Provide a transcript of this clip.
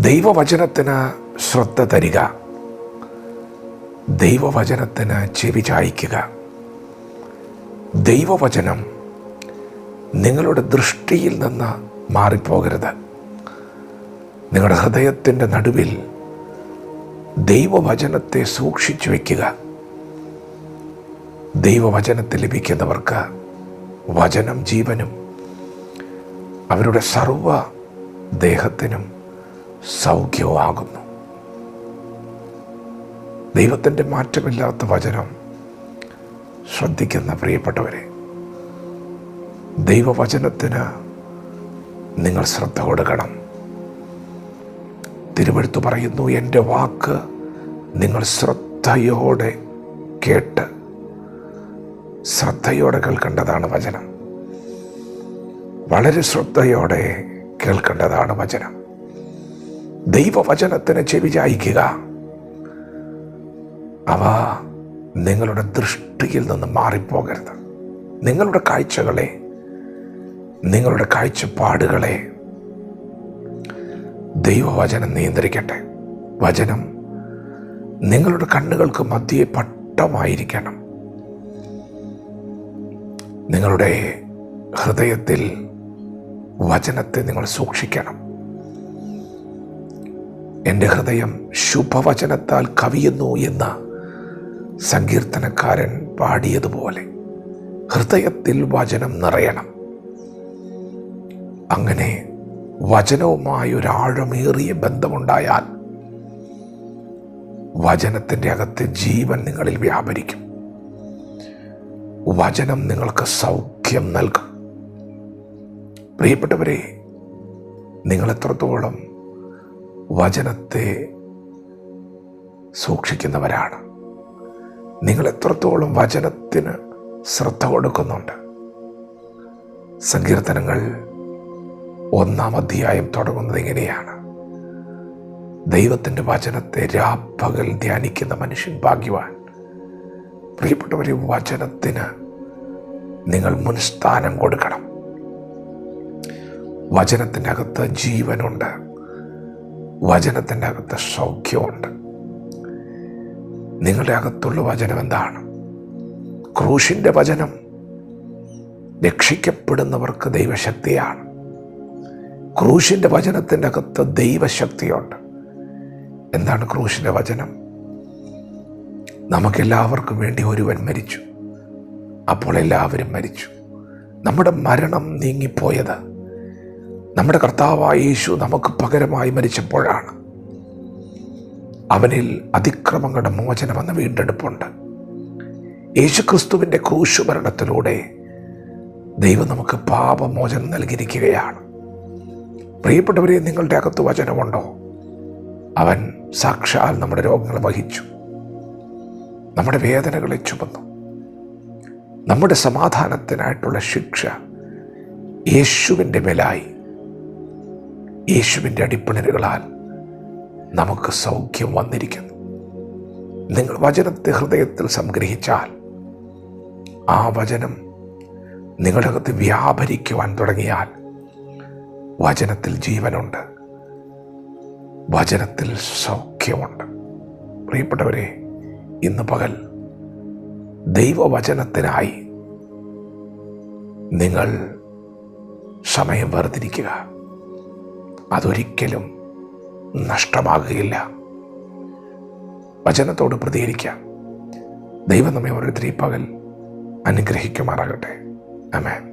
ദൈവവചനത്തിന് ശ്രദ്ധ തരിക. ദൈവവചനത്തിന് ചെവി ചായ്ക്കുക. ദൈവവചനം നിങ്ങളുടെ ദൃഷ്ടിയിൽ നിന്ന് മാറിപ്പോകരുത്. നിങ്ങളുടെ ഹൃദയത്തിന്റെ നടുവിൽ ദൈവവചനത്തെ സൂക്ഷിച്ചു വയ്ക്കുക ദൈവവചനത്തിൽ ലഭിക്കുന്നവർക്ക് വചനം ജീവനും അവരുടെ സർവ ദേഹത്തിനും സൗഖ്യവുമാകുന്നു ദൈവത്തിന്റെ മാറ്റമില്ലാത്ത വചനം ശ്രദ്ധിക്കുന്ന പ്രിയപ്പെട്ടവരെ ദൈവവചനത്തിന് നിങ്ങൾ ശ്രദ്ധ കൊടുക്കണം. തിരുവഴുത്ത് പറയുന്നു എന്റെ വാക്ക് നിങ്ങൾ ശ്രദ്ധയോടെ കേട്ട് ശ്രദ്ധയോടെ കേൾക്കേണ്ടതാണ് വചനം. വളരെ ശ്രദ്ധയോടെ കേൾക്കേണ്ടതാണ് വചനം. ദൈവവചനത്തിന് ചെവി ചായ്ക്കുക. അവ നിങ്ങളുടെ ദൃഷ്ടിയിൽ നിന്ന് മാറിപ്പോകരുത്. നിങ്ങളുടെ കാഴ്ചകളെ നിങ്ങളുടെ കാഴ്ചപ്പാടുകളെ ദൈവവചനം നിയന്ത്രിക്കട്ടെ. വചനം നിങ്ങളുടെ കണ്ണുകൾക്ക് മധ്യേ പട്ടമായിരിക്കണം. നിങ്ങളുടെ ഹൃദയത്തിൽ വചനത്തെ നിങ്ങൾ സൂക്ഷിക്കണം. എന്റെ ഹൃദയം ശുഭവചനത്താൽ കവിയുന്നു എന്ന് സങ്കീർത്തനക്കാരൻ പാടിയതുപോലെ ഹൃദയത്തിൽ വചനം നിറയണം. അങ്ങനെ വചനവുമായി ഒരാഴമേറിയ ബന്ധമുണ്ടായാൽ വചനത്തിന്റെ അകത്ത് ജീവൻ നിങ്ങളിൽ വ്യാപരിക്കും. വചനം നിങ്ങൾക്ക് സൗഖ്യം നൽകും. പ്രിയപ്പെട്ടവരെ നിങ്ങൾ എത്രത്തോളം വചനത്തെ സൂക്ഷിക്കുന്നവരാണ്. നിങ്ങൾ എത്രത്തോളം വചനത്തിന് ശ്രദ്ധ കൊടുക്കുന്നുണ്ട്. സങ്കീർത്തനങ്ങൾ ഒന്നാം അധ്യായം തുടങ്ങുന്നത് ഇങ്ങനെയാണ്. ദൈവത്തിന്റെ വചനത്തെ രാപ്പകൽ ധ്യാനിക്കുന്ന മനുഷ്യൻ ഭാഗ്യവാൻ. പ്രിയപ്പെട്ടവരെ വചനത്തിന് നിങ്ങൾ മുൻസ്ഥാനം കൊടുക്കണം. വചനത്തിനകത്ത് ജീവനുണ്ട്. വചനത്തിന്റെ അകത്ത് സൗഖ്യമുണ്ട്. നിങ്ങളുടെ അകത്തുള്ള വചനം എന്താണ്? ക്രൂശിന്റെ വചനം രക്ഷിക്കപ്പെടുന്നവർക്ക് ദൈവശക്തിയാണ്. ക്രൂശിന്റെ വചനത്തിന്റെ അകത്ത് ദൈവശക്തിയുണ്ട്. എന്താണ് ക്രൂശിന്റെ വചനം? നമുക്കെല്ലാവർക്കും വേണ്ടി ഒരുവൻ മരിച്ചു. അപ്പോൾ എല്ലാവരും മരിച്ചു. നമ്മുടെ മരണം നീങ്ങിപ്പോയത് നമ്മുടെ കർത്താവായ യേശു നമുക്ക് പകരമായി മരിച്ചപ്പോഴാണ്. അവനിൽ അതിക്രമങ്ങളുടെ മോചനം എന്ന വീണ്ടെടുപ്പുണ്ട്. യേശു ക്രിസ്തുവിന്റെ ക്രൂശുമരണത്തിലൂടെ ദൈവം നമുക്ക് പാപമോചനം നൽകിയിരിക്കുകയാണ്. പ്രിയപ്പെട്ടവരെ നിങ്ങളുടെ അകത്ത് വചനമുണ്ടോ? അവൻ സാക്ഷാൽ നമ്മുടെ രോഗങ്ങളെ വഹിച്ചു. നമ്മുടെ വേദനകളെ ചുമന്നു. നമ്മുടെ സമാധാനത്തിനായിട്ടുള്ള ശിക്ഷ യേശുവിന്റെ മേലായി. യേശുവിന്റെ അടിപ്പിണരുകളാൽ നമുക്ക് സൗഖ്യം വന്നിരിക്കുന്നു. നിങ്ങൾ വചനത്തെ ഹൃദയത്തിൽ സംഗ്രഹിച്ചാൽ ആ വചനം നിങ്ങളുടെ അകത്ത് വ്യാപരിക്കുവാൻ തുടങ്ങിയാൽ വചനത്തിൽ ജീവനുണ്ട്. വചനത്തിൽ സൗഖ്യമുണ്ട്. പ്രിയപ്പെട്ടവരെ ഇന്ന് പകൽ ദൈവവചനത്തിനായി നിങ്ങൾ സമയം വേർതിരിക്കുക. അതൊരിക്കലും നഷ്ടമാകുകയില്ല. വചനത്തോട് പ്രതികരിക്കുക. ദൈവം നമ്മെ ഓരോരുത്തരും ഈ പകൽ അനുഗ്രഹിക്കുമാറാകട്ടെ. അമേൻ